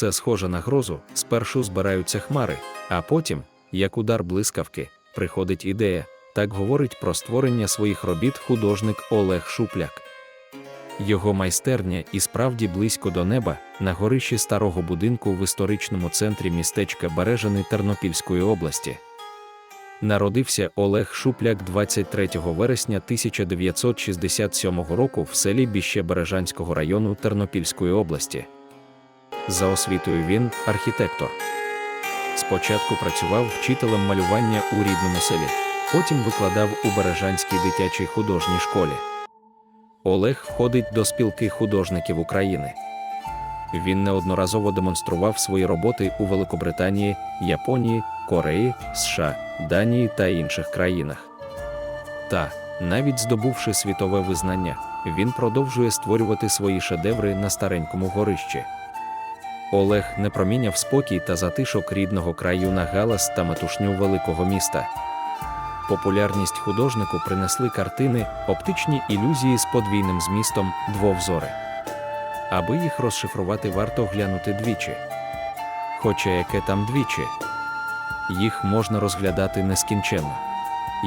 Це схоже на грозу, спершу збираються хмари, а потім, як удар блискавки, приходить ідея. Так говорить про створення своїх робіт художник Олег Шупляк. Його майстерня і справді близько до неба, на горищі старого будинку в історичному центрі містечка Бережини Тернопільської області. Народився Олег Шупляк 23 вересня 1967 року в селі Біще Бережанського району Тернопільської області. За освітою він архітектор. Спочатку працював вчителем малювання у рідному селі, потім викладав у Бережанській дитячій художній школі. Олег входить до спілки художників України. Він неодноразово демонстрував свої роботи у Великобританії, Японії, Кореї, США, Данії та інших країнах. Та, навіть здобувши світове визнання, він продовжує створювати свої шедеври на старенькому горищі. Олег не проміняв спокій та затишок рідного краю на галас та метушню великого міста. Популярність художнику принесли картини, оптичні ілюзії з подвійним змістом двовзори. Аби їх розшифрувати, варто глянути двічі. Хоча яке там двічі, їх можна розглядати нескінченно.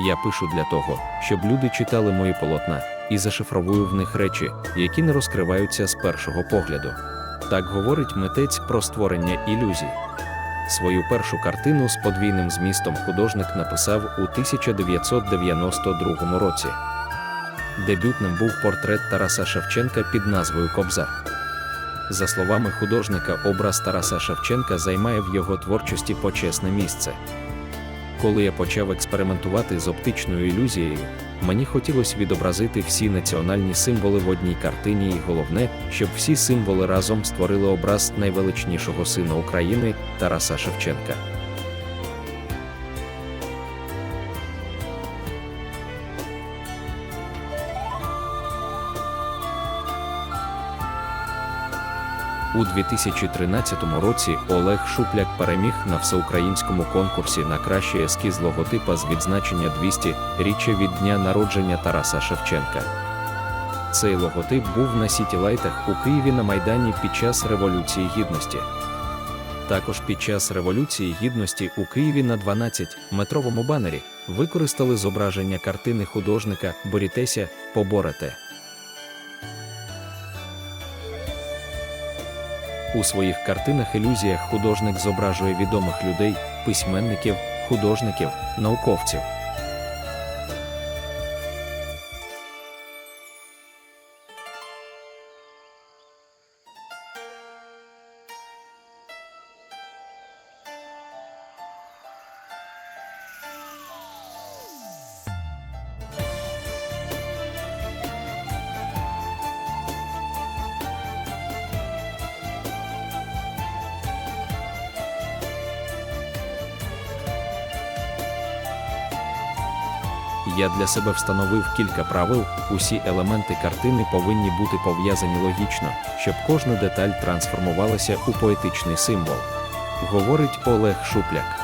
Я пишу для того, щоб люди читали мої полотна і зашифровую в них речі, які не розкриваються з першого погляду. Так говорить митець про створення ілюзій. Свою першу картину з подвійним змістом художник написав у 1992 році. Дебютним був портрет Тараса Шевченка під назвою Кобза. За словами художника, образ Тараса Шевченка займає в його творчості почесне місце. Коли я почав експериментувати з оптичною ілюзією, мені хотілося відобразити всі національні символи в одній картині, і головне, щоб всі символи разом створили образ найвеличнішого сина України Тараса Шевченка. У 2013 році Олег Шупляк переміг на всеукраїнському конкурсі на кращий ескіз логотипа з відзначення 200 річчя від дня народження Тараса Шевченка. Цей логотип був на сітілайтах у Києві на Майдані під час Революції Гідності. Також під час Революції Гідності у Києві на 12-метровому банері використали зображення картини художника Борітеся Поборете. У своїх картинах ілюзіях художник зображує відомих людей, письменників, художників, науковців. Я для себе встановив кілька правил, усі елементи картини повинні бути пов'язані логічно, щоб кожна деталь трансформувалася у поетичний символ. Говорить Олег Шупляк.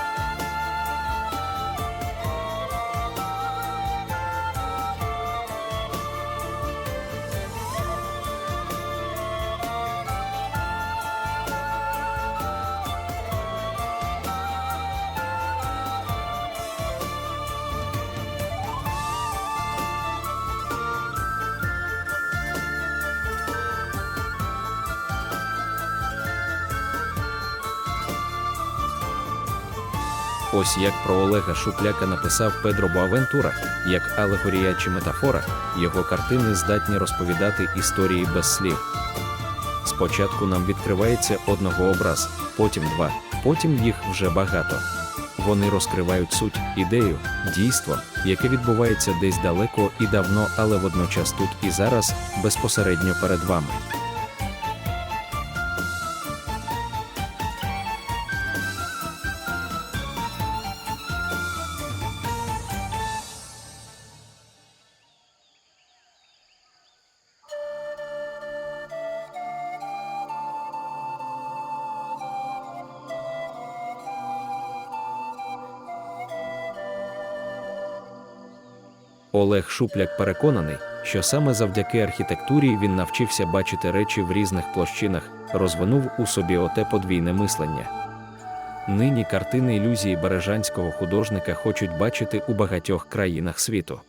Ось як про Олега Шупляка написав Педро Боавентура, як алегорія чи метафора, його картини здатні розповідати історії без слів. Спочатку нам відкривається одного образ, потім два, потім їх вже багато. Вони розкривають суть, ідею, дійство, яке відбувається десь далеко і давно, але водночас тут і зараз, безпосередньо перед вами. Олег Шупляк переконаний, що саме завдяки архітектурі він навчився бачити речі в різних площинах, розвинув у собі оте подвійне мислення. Нині картини ілюзії бережанського художника хочуть бачити у багатьох країнах світу.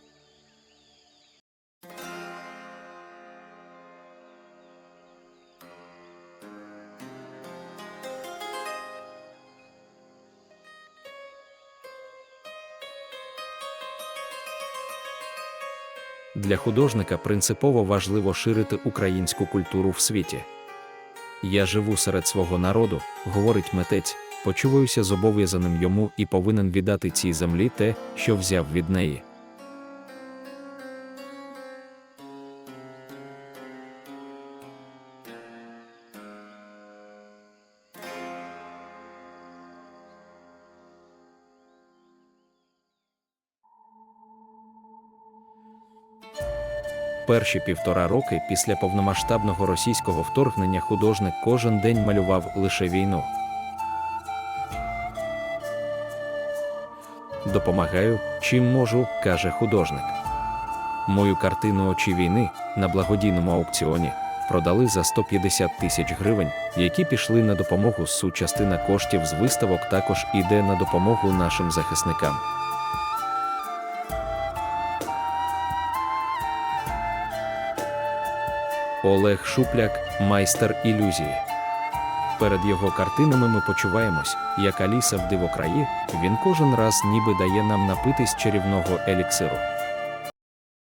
Для художника принципово важливо ширити українську культуру в світі. Я живу серед свого народу, говорить митець, почуваюся зобов'язаним йому і повинен віддати цій землі те, що взяв від неї. Перші півтора роки після повномасштабного російського вторгнення художник кожен день малював лише війну. Допомагаю, чим можу, каже художник. Мою картину Очі війни на благодійному аукціоні продали за 150 тисяч гривень, які пішли на допомогу СУ. Частина коштів з виставок також іде на допомогу нашим захисникам. Олег Шупляк майстер ілюзії. Перед його картинами ми почуваємось, як Аліса в дивокраї, він кожен раз ніби дає нам напитись чарівного еліксиру.